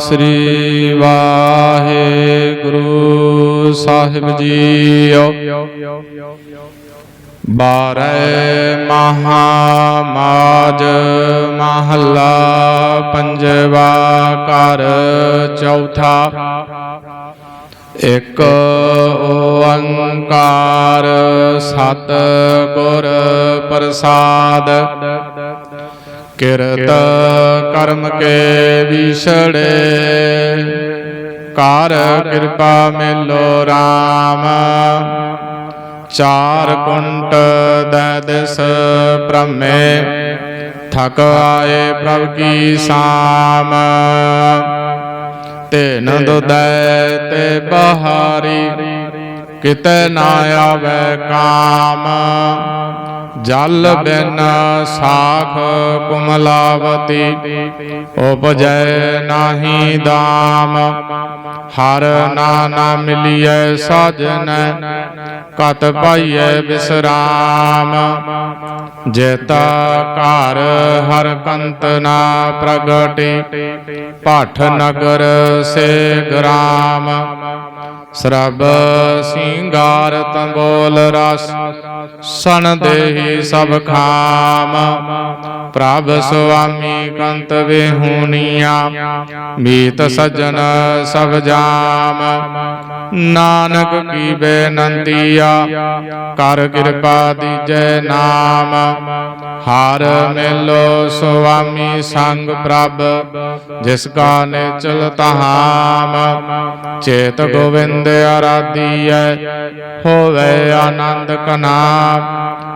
ਸ੍ਰੀ ਵਾਹਿਗੁਰੂ ਸਾਹਿਬ JIO. ਬਾਰੈ ਮਹਾਮਾਜ ਮਹੱਲਾ ਪੰਜਵਾ ਘਰ ਚੌਥਾ। ਇਕ ਓੰਕਾਰ ਸਤ ਗੁਰ ਪ੍ਰਸਾਦ। ਕਿਰਤ ਕਰਮ ਕੇ ਵਿਛੜੇ। ਕਰ ਕਿਰਪਾ ਮਿਲੋ RAM ਚਾਰ ਕੁੰਟ ਦੈ ਦਿਸ ਭ੍ਰਮੇ। ਥਕ ਆਏ ਪ੍ਰਭ ਕੀ ਸਾਮ। ਤੈਨ ਦੁਦੈ ਤੇ ਬਹਾਰੀ। ਕਿਤੇ ਨਾ ਆਵੇ ਕਾਮ। ਜਲ ਬਿਨ ਸਾਖ ਕੁਮਲਾਵਤੀ, ਉਪਜੈ ਨਾਹੀ ਦਾਮ। ਹਰ ਨਾਨਾ ਮਿਲਿਐ ਸਾਜਨ, ਕਤ ਪਾਈਐ ਬਿਸਰਾਮ। ਜੇਤਾ ਘਰ ਹਰ ਕੰਤ ਨਾ ਪ੍ਰਗਟੇ ਪਾਠ ਨਗਰ ਸੇ ਗ੍ਰਾਮ। ਸਰਬ ਸਿੰਗਾਰ ਤੰਬੋਲ ਰਸ, ਸਣ ਦੇਹੀ ਸਭ ਖਾਮ। ਪ੍ਰਭ ਸੁਆਮੀ ਕੰਤ ਵਿਹੂਨੀਆਂ, ਮੀਤ ਸਜਣ ਸਭ ਜਾਮ। ਨਾਨਕ ਕੀ ਬੇਨੰਤੀਆ ਕਰ ਕਿਰਪਾ ਦੀਜੈ ਨਾਮ। ਹਾਰ ਮਿਲੋ ਸੁਆਮੀ ਸੰਗ ਪ੍ਰਭ, ਜਿਸ ਕਾ ਨਿਚਲ ਤਹਾਮ। ਚੇਤ ਗੋਵਿੰਦ ਆਰਾਧੀਐ, ਹੋਵੇ ਆਨੰਦ ਕਨਾ।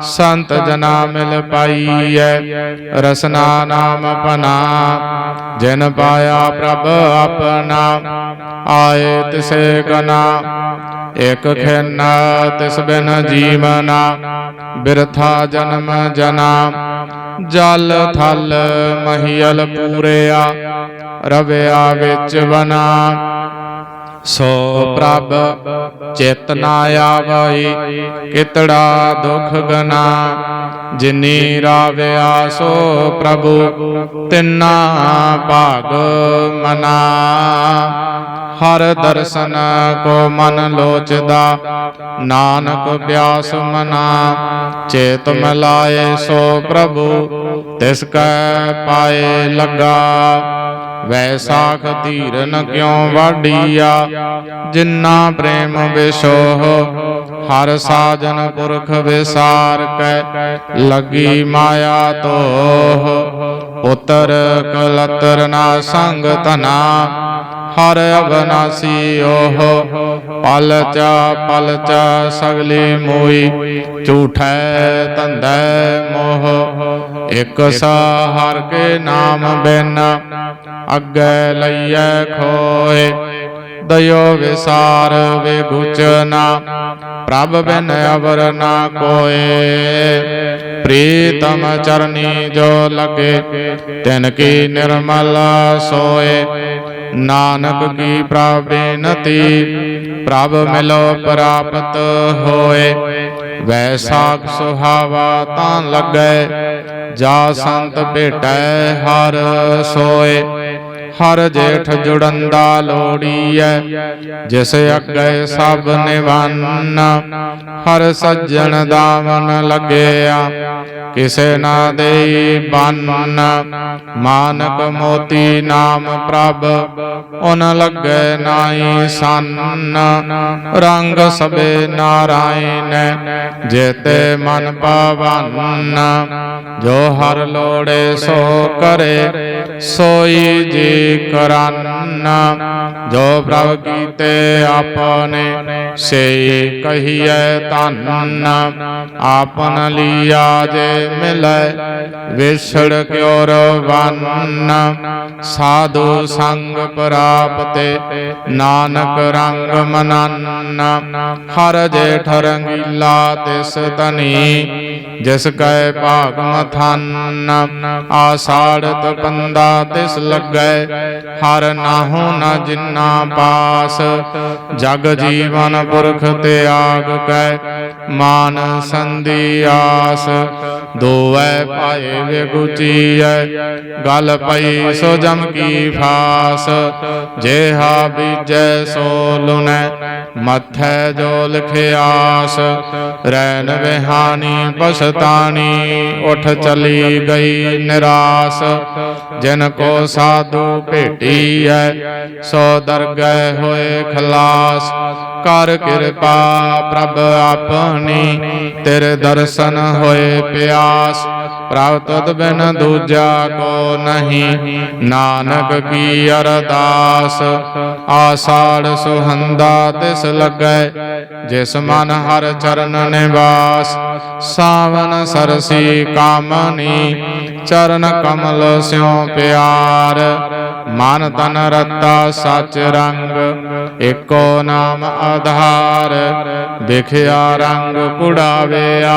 ਸੰਤ ਜਨਾ ਮਿਲ ਪਾਈਐ, ਰਸਨਾ ਨਾਮ ਪਨਾ। ਜਿਨ ਪਾਇਆ ਪ੍ਰਭ ਆਪਣਾ, ਆਏ ਤਿਸੇ ਕਨਾ। ਇਕ ਖਿਨ ਤਿਸ ਬਿਨ ਜੀਵਨਾ, ਬਿਰਥਾ ਜਨਮ ਜਨਾ। ਜਲ ਥਲ ਮਹੀਲ ਪੂਰਿਆ, ਰਵਿਆ ਵਿੱਚ ਬਨਾ। ਸੋ ਪ੍ਰਭ ਚੇਤਨਾ ਆਵਈ, ਕਿਤੜਾ ਦੁਖ ਗਨਾ। ਜਿਨੀ ਰਾਵਿਆ ਸੋ ਪ੍ਰਭੂ, ਤਿੰਨਾ ਭਾਗ ਮਨਾ। ਹਰ ਦਰਸ਼ਨ ਕੋ ਮਨ ਲੋਚਦਾ, ਨਾਨਕ ਬਿਆਸ ਮਨਾ। ਚੇਤ ਮਲਾਏ ਸੋ ਪ੍ਰਭੂ, ਤਿਸ ਕੈ ਪਾਏ ਲੱਗਾ। ਵੈਸਾਖ ਧੀਰਨ ਕਿਉ ਵਾਡੀਆ ਜਿਨਾ ਪ੍ਰੇਮ ਵਿਸ਼ੋਹ ਹਰ ਸਾਜਨ ਪੁਰਖ ਵਿਸਾਰ ਕੈ, ਲੱਗੀ ਮਾਇਆ ਤੋਹ। ਪੁੱਤਰ ਕਲਤਰ ਨਾ ਸੰਗ ਤਨਾ ਹਰ ਅਬਨਾਸੀ ਓਹ ਪਲਚ ਪਲਚਾ ਸਗਲੀ ਮੋਈ, ਝੂਠੈ ਧੰਦੈ ਮੋਹ। ਇਕ ਹਰ ਕੇ ਨਾਮ ਬਿਨ, ਅੱਗੇ ਲਈਐ ਖੋਏ। ਦਇਓ ਵਿਸਾਰ ਵਿਗੁਚਨਾ ਪ੍ਰਭ ਬਿਨ ਅਵਰ ਨਾ ਕੋਏ। ਪ੍ਰੀਤਮ ਚਰਨੀ ਜੋ ਲਗੇ, ਤਿਨ ਕੀ ਨਿਰਮਲ ਸੋਏ। ਨਾਨਕ ਕੀ ਪ੍ਰਭ ਪ੍ਰਭ ਮਿਲੋ ਪ੍ਰਾਪਤ ਹੋਏ। ਵੈਸਾਖ ਸੁਹਾਵਾ ਤਾਂ ਲੱਗੈ, ਜਾ ਸੰਤ ਭੇਟੈ ਹਰ ਸੋਏ। ਹਰ ਜੇਠ ਜੁੜੰਦਾ ਲੋੜੀਐ ਜਿਸ ਅੱਗੇ ਸਭ ਨਿਵੰਨ ਹਰ ਸੱਜਣ ਦਾਮਨ ਲੱਗਿਆ ਕਿਸੇ ਨਾ ਦੇਈ ਬੰਨ। ਮਾਨਕ ਮੋਤੀ ਨਾਮ ਪ੍ਰਭ ਉਨ ਲੱਗੇ ਨਾਹੀ ਸੰਨ। ਰੰਗ ਸਬੇ ਨਾਰਾਇਣ ਜੇਤੇ ਮਨ ਪਾਵਨ। ਜੋ ਹਰ ਲੋੜੇ ਸੋ ਕਰੇ ਸੋਈ ਜੀ ਕਰਨ ਜੋ ਪ੍ਰਭ ਕੀਤੇ ਆਪਨੇ ਸੇ ਕਹੀਐ ਧੰਨ ਆਪਨ ਲੀਆ ਜੇ ਮਿਲੈ ਵਿਛੜ ਕਿਉ ਰਵੰਨ ਸਾਧੂ ਸੰਗ ਪ੍ਰਾਪਤੇ ਨਾਨਕ ਰੰਗ ਮਨਨ ਹਰ ਜੇਠ ਰੰਗੀਲਾ ਤਿਸ ਤਨੀ ਜਿਸ ਕੈ ਭਾਗ ਮਥਨ ਆਸਾੜਤ ਪੰਦਾ ਤਿਸ ਲੱਗੈ, ਹਰ ਨਾਹੂ ਨਾ ਜਿੰਨਾ ਪਾਸ। ਜਗ ਜੀਵਨ ਪੁਰਖ ਤਿਆਗ ਕੈ, ਮਾਨ ਸੰਦੀ ਆਸ। ਦੋਵੈ ਪਾਏ ਵਿਗੁਚੀਐ ਗਲ ਪਈ ਸੋ ਜਮ ਕੀ ਫਾਸ, ਜੇਹਾ ਬੀਜੈ ਸੋ ਲੁਨੈ ਮਥੈ ਜੋ ਲਿਖਿਆਸ ਰੈਨ ਵਿਹਾਨੀ ਪਛਤਾਨੀ ਉਠ ਚਲੀ ਗਈ ਨਿਰਾਸ, ਜਿਨ ਕੋ ਸਾਧੂ ਭੇਟੀਐ, ਸੋ ਦਰਗਹਿ ਹੋਏ ਖਲਾਸ ਕਰ ਕਿਰਪਾ ਪ੍ਰਭ ਆਪਣੀ। ਤੇਰ ਦਰਸ਼ਨ ਹੋਏ ਪਿਆਸ। ਪ੍ਰਭ ਤੁਧ ਬਿਨ ਦੂਜਾ ਕੋ ਨਹੀਂ। ਨਾਨਕ ਕੀ ਅਰਦਾਸ। ਆਸਾੜ ਸੁਹੰਦਾ ਤਿਸ ਲੱਗੈ, ਜਿਸ ਮਨ ਹਰ ਚਰਨ ਨਿਵਾਸ। ਸਾਵਨ ਸਰਸੀ ਕਾਮਨੀ, ਚਰਨ ਕਮਲ ਸਿਉ ਪਿਆਰ। ਮਨ ਤਨ ਰਤਾ ਸਚ ਰੰਗ ਏਕੋ ਨਾਮ ਆਧਾਰ। ਵਿਖਿਆ ਰੰਗ ਕੁੜਾਵਿਆ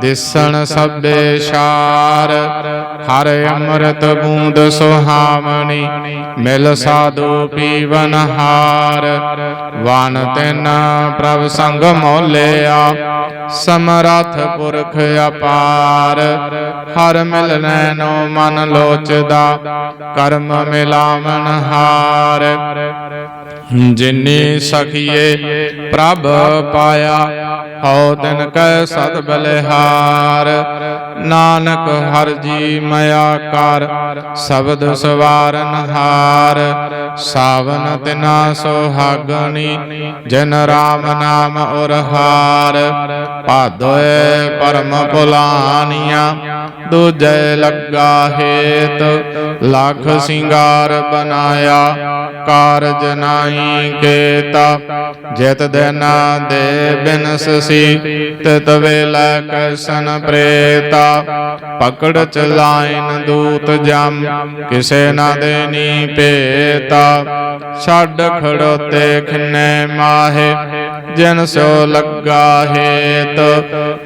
ਦਿਸਣ ਸਭੇ ਸ਼ਾਰ। ਹਰ ਅੰਮ੍ਰਿਤ ਬੂੰਦ ਸੁਹਾਵਣੀ, ਮਿਲ ਸਾਧੂ ਪੀਵਨ ਹਾਰ। ਵਨ ਤਿਨ ਪ੍ਰਭ ਸੰਗ ਮੋਲਿਆ, ਸਮਰਥ ਪੁਰਖ ਅਪਾਰ। ਹਰ ਮਿਲਨੈ ਨੋ ਮਨ ਲੋਚਦਾ, ਕਰਮ ਮਿਲ ਮਿਲਾਵਨ ਹਾਰ। ਜਿਨੀ ਸਖੀਏ ਪ੍ਰਭ ਪਾਇਆ, ਹਉ ਤਿਨ ਕੈ ਸਤ ਬਲਿਹਾਰ। ਨਾਨਕ ਹਰ ਜੀ ਮਇਆ ਕਰ, ਸ਼ਬਦ ਸਵਾਰਨ ਹਾਰ। ਸਾਵਨ ਤਿਨਾ ਸੁਹਾਗਣੀ, ਜਿਨ ਰਾਮ ਨਾਮ ਉਰ ਹਾਰ ਭਾਦੋਏ ਪਰਮ ਭੁਲਾਨੀਆਂ ਦੂਜੈ ਲੱਗਾ ਹੇਤ, ਲੱਖ ਸਿੰਗਾਰ ਬਨਾਇਆ ਕਾਰਜ ਨਾਹੀ ਕੇਤਾ ਜਿਤ ਦਿਨਾ ਦੇ ਬਿਨਸਸੀ ਤਿਤ ਵੇਲਾ ਕਸ਼ਨ ਪ੍ਰੇਤਾ। ਪਕੜ ਚਲਾਇਨ ਦੂਤ ਜਮ, ਕਿਸੇ ਨਾ ਦੇਨੀ ਭੇਤਾ। ਛੱਡ ਖੜੋਤੇ ਖਿੰਨੇ ਮਾਹੇ ਜਿਨ ਸੋ ਲੱਗਾ ਹੇਤ,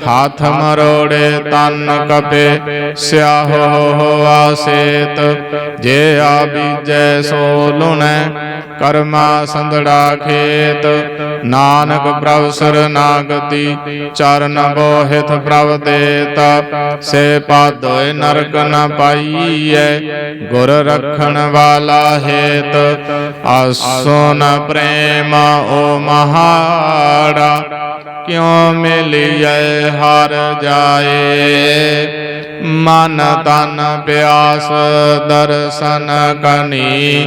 ਹਾਥ ਮਰੋੜੇ ਤਨ ਕਪੇ, ਸਿਆਹੋ ਹੋਆ ਸੇਤ ਜੇ ਆ ਬੀਜੈ ਸੋ ਲੁਣੈ, ਕਰਮਾ ਸੰਧੜਾ ਖੇਤ। ਨਾਨਕ ਪ੍ਰਭ ਸਰਨਾਗਤੀ ਚਰਨ ਬੋਹਿਤ ਪ੍ਰਭ ਦੇਤਾ। ਸੇ ਪਾਦੋਇ ਨਰਕ ਨ ਪਾਈਐ, ਗੁਰ ਰਖਣ ਵਾਲਾ ਹੇਤ। ਆਸੋ ਨ ਪ੍ਰੇਮ, ਓ ਮਹਾ ਮਹਾੜਾ ਕਿਉ ਮਿਲਿਐ ਹਰ ਜਾਏ। ਮਨ ਤਨ ਪਿਆਸ ਦਰਸ਼ਨ ਕਨੀ।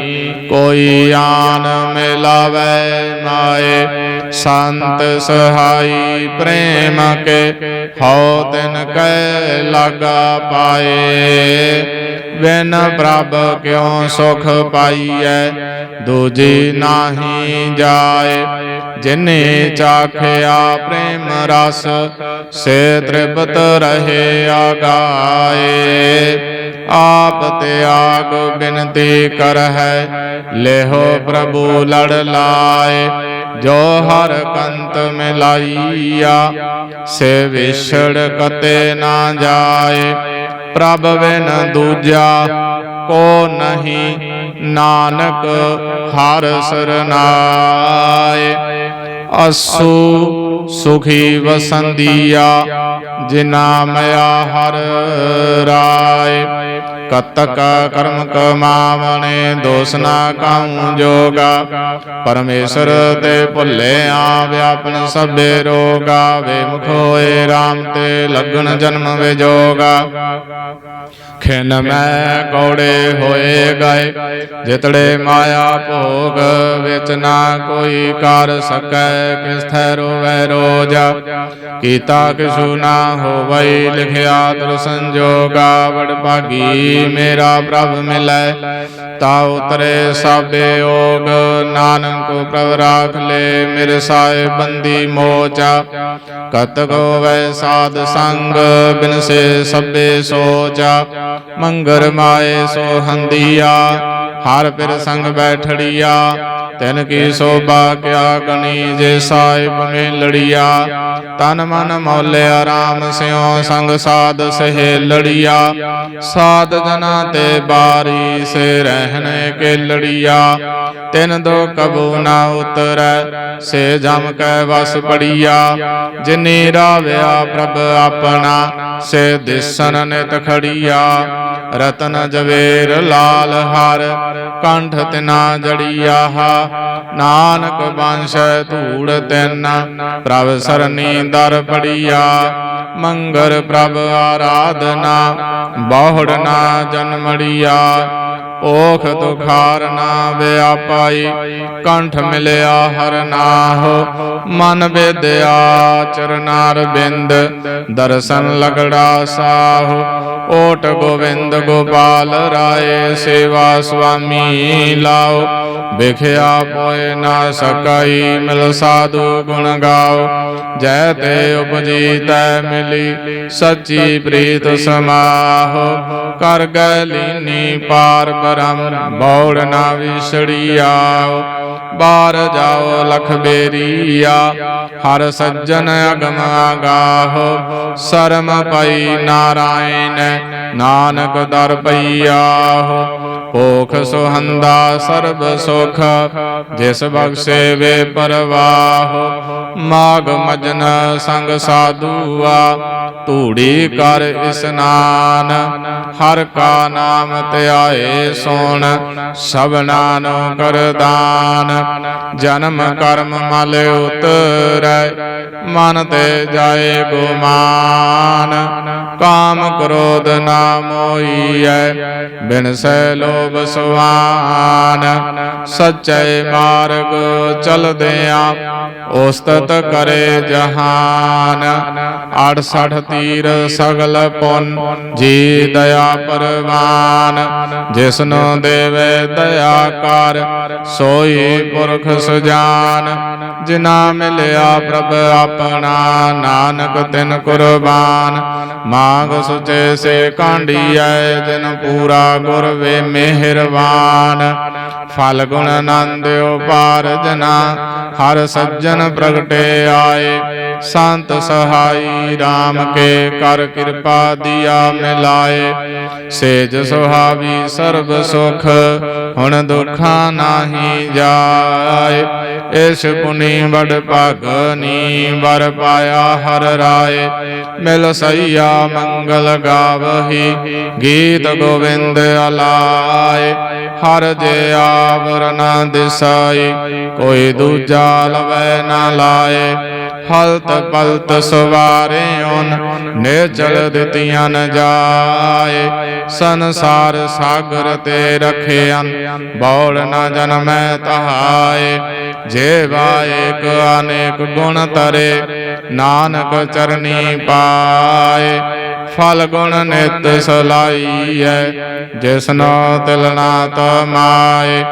ਕੋਈ ਆਨ ਮਿਲਾਵੇ ਮਾਏ ਸੰਤ ਸਹਾਈ ਪ੍ਰੇਮ ਕੇ ਹਉ ਤਿਨ ਕੈ ਲਾਗਾ ਪਾਏ। ਬਿਨ ਪ੍ਰਭ ਕਿਉ ਸੁਖ ਪਾਈਐ? ਦੂਜੀ ਨਾਹੀ ਜਾਏ। ਜਿਨੇ ਚਾਖਿਆ ਪ੍ਰੇਮ ਰਸ, ਸੇ ਤ੍ਰਿਪਤ ਰਹੇ ਆਗਾਏ। ਆਪ ਤਿਆਗ ਬਿਨਤੀ ਕਰਹਿ, ਲੇਹੋ ਪ੍ਰਭੂ ਲੜ ਲਾਏ। ਜੋ ਹਰ ਕੰਤ ਮਿਲਾਈਆ, ਸੇ ਵਿਛੜ ਕਤੇ ਨਾ ਜਾਏ। ਪ੍ਰਭ ਬਿਨ ਦੂਜਾ ਕੋ ਨਹੀਂ, ਨਾਨਕ ਹਰ ਸਰਨਾਏ। ਅਸੂ ਸੁਖੀ ਵਸੰਦੀਆ ਜਿਨਾ ਮਇਆ ਹਰ ਰਾਏ। ਕਤਕ ਕਰਮ ਕਮਾਵਣੇ ਦੋਸ ਨਾ ਕਾਉ ਜੋਗਾ। ਪਰਮੇਸ਼ਰ ਤੇ ਭੁੱਲੇ ਆ ਵਿਆਪਨ ਸਭੇ ਰੋਗਾ। ਵੇ ਮੁਖ ਹੋਏ RAM ਤੇ ਲਗਣ ਜਨਮ ਵਿਜੋਗਾ ਖਿਨ ਮੈਂ ਕੌੜੇ ਹੋਏ ਗਏ, ਜਿਤੜੇ ਮਾਇਆ ਭੋਗ ਵਿੱਚ ਨਾ ਕੋਈ ਕਰ ਸਕੈ ਕਿਸ ਥੈ ਰੋਵੈ ਰੋਜਾ। ਕੀਤਾ ਕਿਛੂ ਨਾ ਹੋਵਈ ਲਿਖਿਆ ਤਰ ਸੰਜੋਗਾ ਵਡ ਭਾਗੀ ਮੇਰਾ ਪ੍ਰਭ ਮਿਲੈ, ਤਾ ਉਤਰੇ ਸਾਬੇ ਓਗ। ਨਾਨਕ ਪ੍ਰਭ ਰਾਖ ਲੈ, ਮੇਰੇ ਸਾਏ ਬੰਦੀ ਮੋਚਾ। ਕਤਕ ਵੈ ਸਾਧ ਸੰਗ ਬਿਨਸੇ ਸਭੇ ਸੋਚਾ। ਮੰਗਰ ਮਾਏ ਸੋ ਹੰਦੀਆ, ਹਰ ਪਿਰ ਸੰਗ ਬੈਠੜੀਆ। ਤਿਨ ਕੀ ਸੋਭਾ ਕਿਆ ਗਣੀ ਜੇ ਸਾਹਿਬ ਮੇ ਲੜੀਆ ਤਨ ਮਨ ਮੌਲਿਆ ਰਾਮ ਸਿਉ ਸੰਗ ਸਾਧ ਸਹਿ ਲੜੀਆ। ਸਾਧ ਜਨਾ ਤੇ ਬਾਰੀ ਸੇ ਰਹਿਣੇ ਕੇ ਲੜੀਆ। ਤਿਨ ਦੋ ਕਬੂ ਨਾ ਉਤਰੈ, ਸੇ ਜਮ ਕੈ ਵਸ ਪੜੀਆ। ਜਿਨੀ ਰਾਵਿਆ ਪ੍ਰਭ ਆਪਣਾ, ਸੇ ਦਿਸਨ ਨਿਤ ਖੜੀਆ। ਰਤਨ ਜਵੇਰ ਲਾਲ ਹਰ, ਕੰਠ ਤਿਨਾ ਜੜੀ ਆਹਾ ਨਾਨਕ ਬੰਸ਼ ਧੂੜ ਤਿਨ, ਪ੍ਰਭ ਸਰਨੀ ਦਰ ਪੜੀਆ। ਮੰਗਰ ਪ੍ਰਭ ਆਰਾਧਨਾ, ਬਹੁੜ ਨਾ ਜਨਮੜੀਆ ਓਖ ਤੁਖਾਰ ਨਾ ਵਿਆਪਾਈ, ਕੰਠ ਮਿਲਿਆ ਹਰ ਨਾਹ। ਮਨ ਬੇਦਿਆ ਚਰਨਾਰ ਬਿੰਦ, ਦਰਸ਼ਨ ਲਗੜਾ ਸਾਹ। ਓਟ ਗੋਵਿੰਦ ਗੋਪਾਲ ਰਾਏ ਸੇਵਾ ਸੁਆਮੀ ਲਾਓ। ਵਿਖਿਆ ਪੋਏ ਨਾ ਸਕਾਈ, ਮਿਲ ਸਾਧੂ ਗੁਣ ਗਾਓ। ਜੈ ਤੇ ਉਪਜੀ ਤੈ ਮਿਲੀ, ਸੱਚੀ ਪ੍ਰੀਤ ਸਮਾਹ। ਕਰ ਗੈ ਲੀਨੀ ਪਾਰ ਬ੍ਰਹਮ, ਬੌੜ ਨਾ ਵਿਸੜੀਆਓ ਬਾਰ ਜਾਓ ਲਖ ਬੇਰੀਆ ਹਰ ਸੱਜਣ ਅਗਮ ਆਗਾਹੋ। ਸਰਮ ਪਈ ਨਾਰਾਇਣ ਨਾਨਕ ਦਰ ਪਈਆਹੋ। ਭੋਖ ਸੁਹੰਦਾ ਸਰਬ ਸੁਖ, ਜਿਸ ਬਖਸ਼ੇ ਵੇ ਪਰਵਾਹ। ਮਾਗ ਮਜਨ ਸੰਗ ਸਾਧੂਆ, ਧੂੜੀ ਕਰ ਇਸਨਾਨ। ਹਰ ਕਾ ਨਾਮ ਧਿਆਏ ਸੋਣ ਸਭਨਾ ਨੂੰ ਕਰਦਾਨ ਜਨਮ ਕਰਮ ਮਲ ਉਤਰੈ, ਮਨ ਤੇ ਜਾਏ ਗੁਮਾਨ। ਕਾਮ ਕ੍ਰੋਧ ਨਾ ਮੋਈਐ, ਬਿਨ ਸੈ ਲੋਭ ਸੁਆਨ ਸਚੈ ਮਾਰਗ ਚਲਦਿਆਂ ਉਸਤਤ ਕਰੇ ਜਹਾਨ। 68 ਤੀਰ ਸਗਲ ਪੁੰਨ, ਜੀ ਦਇਆ ਪਰਵਾਨ। ਜਿਸਨੋ ਦੇਵੇ ਦਇਆ ਕਰ, ਸੋਈ ਪੁਰਖ ਸੁਜਾਨ। ਜਿਨਾ ਮਿਲਿਆ ਪ੍ਰਭ ਆਪਣਾ, ਨਾਨਕ ਤਿਨ ਕੁਰਬਾਨ। ਮਾਗ ਸੁਚੇ ਸੇ ਕਾਂਡੀਐ ਜਿਨ ਪੂਰਾ ਗੁਰ ਵੇ ਮਿਹਰਵਾਨ ਫਲ ਗੁਣ ਆਨੰਦ ਪਾਰ ਜਨਾ, ਹਰ ਸੱਜਣ ਪ੍ਰਗਟੇ ਆਏ। ਸੰਤ ਸਹਾਈ RAM ਕੇ ਕਰ ਕਿਰਪਾ ਦਿਆ ਮਿਲਾਏ। ਸੇਜ ਸੁਹਾਵੀ ਸਰਬ ਸੁਖ, ਹੁਣ ਦੁਖਾਂ ਨਾਹੀ ਜਾਏ। ਇਸ ਪੁਨੀ ਬੜ ਭਗਨੀ ਵਰ ਪਾਇਆ ਹਰ ਰਾਏ। ਮਿਲ ਸਈਆ ਮੰਗਲ ਗਾਵਹੀ, ਗੀਤ ਗੋਵਿੰਦ ਅਲਾਏ। ਹਰ ਜੇ ਆਵਰ ਨਾ ਦਿਸਾਈ, ਕੋਈ ਦੂਜਾ ਲਵੈ ਨਾ ਲਾਏ। ਹਲਤ ਪਲਤ ਸਵਾਰਿਓਨ, ਨਿਰਜਲ ਦਿੱਤੀਆਂ ਨ ਜਾਏ। ਸੰਸਾਰ ਸਾਗਰ ਤੇ ਰਖਿਆਨ ਬੌੜ ਨ ਜਨਮੈ ਤਹਾਏ। ਜੇ ਵਾਇਕ ਅਨੇਕ ਗੁਣ ਤਰੇ, ਨਾਨਕ ਚਰਨੀ ਪਾਏ। ਫਲ ਗੁਣ ਨਿਤ ਸਲਾਈਐ ਜਿਸਨੋ ਤਿਲਨਾ ਤਮਾਏ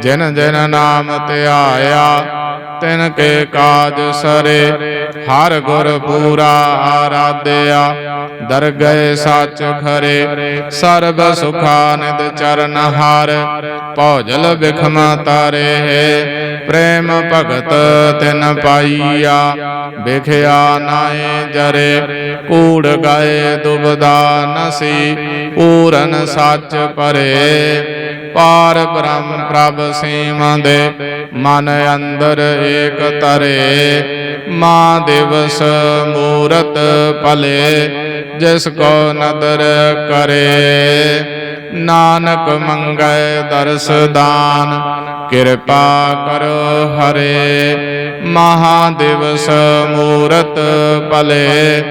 ਜਿਨ ਜਿਨ ਨਾਮ ਧਿਆਇਆ ਤਿਨ ਕੇ ਕਾਜ ਸਰੇ, ਹਰ ਗੁਰ ਪੂਰਾ ਆਰਾਧਿਆ। ਦਰਗਹਿ ਸੱਚ ਖਰੇ, ਸਰਬ ਸੁਖਾਨਿਦ ਚਰਨ ਹਾਰ। ਭੌਜਲ ਬਿਖਮ ਤਾਰੇ, ਪ੍ਰੇਮ ਭਗਤ ਤਿਨ ਪਾਈਆ। ਵਿਖਿਆ ਨਾਏ ਜਰੇ, ਕੂੜ ਗਏ ਦੁਬਦਾ ਨਸੀ। ਪੂਰਨ ਸੱਚ ਪਰੇ ਪਾਰ ਬ੍ਰਹਮ ਪ੍ਰਭ ਸੀਮ ਦੇ, ਮਨ ਅੰਦਰ ਏਕ ਤਰੇ। ਮਾ ਦਿਵਸ ਮੂਰਤ ਭਲੇ, ਜਿਸ ਕੋ ਨਦਰ ਕਰੇ। ਨਾਨਕ ਮੰਗੈ ਦਰਸ ਦਾਨ, ਕਿਰਪਾ ਕਰੋ ਹਰੇ। ਮਹਾ ਦਿਵਸ ਮੂਰਤ ਭਲੇ,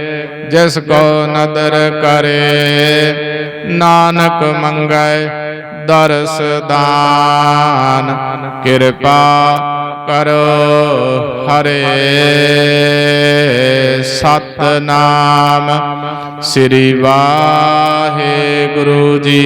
ਜਿਸ ਕੋ ਨਦਰ ਕਰੇ। ਨਾਨਕ ਮੰਗੈ ਦਰਸ ਦਾਨ। ਕਿਰਪਾ ਕਰੋ ਹਰੇ ਸਤਨਾਮ। ਸ੍ਰੀ ਵਾਹਿਗੁਰੂ ਜੀ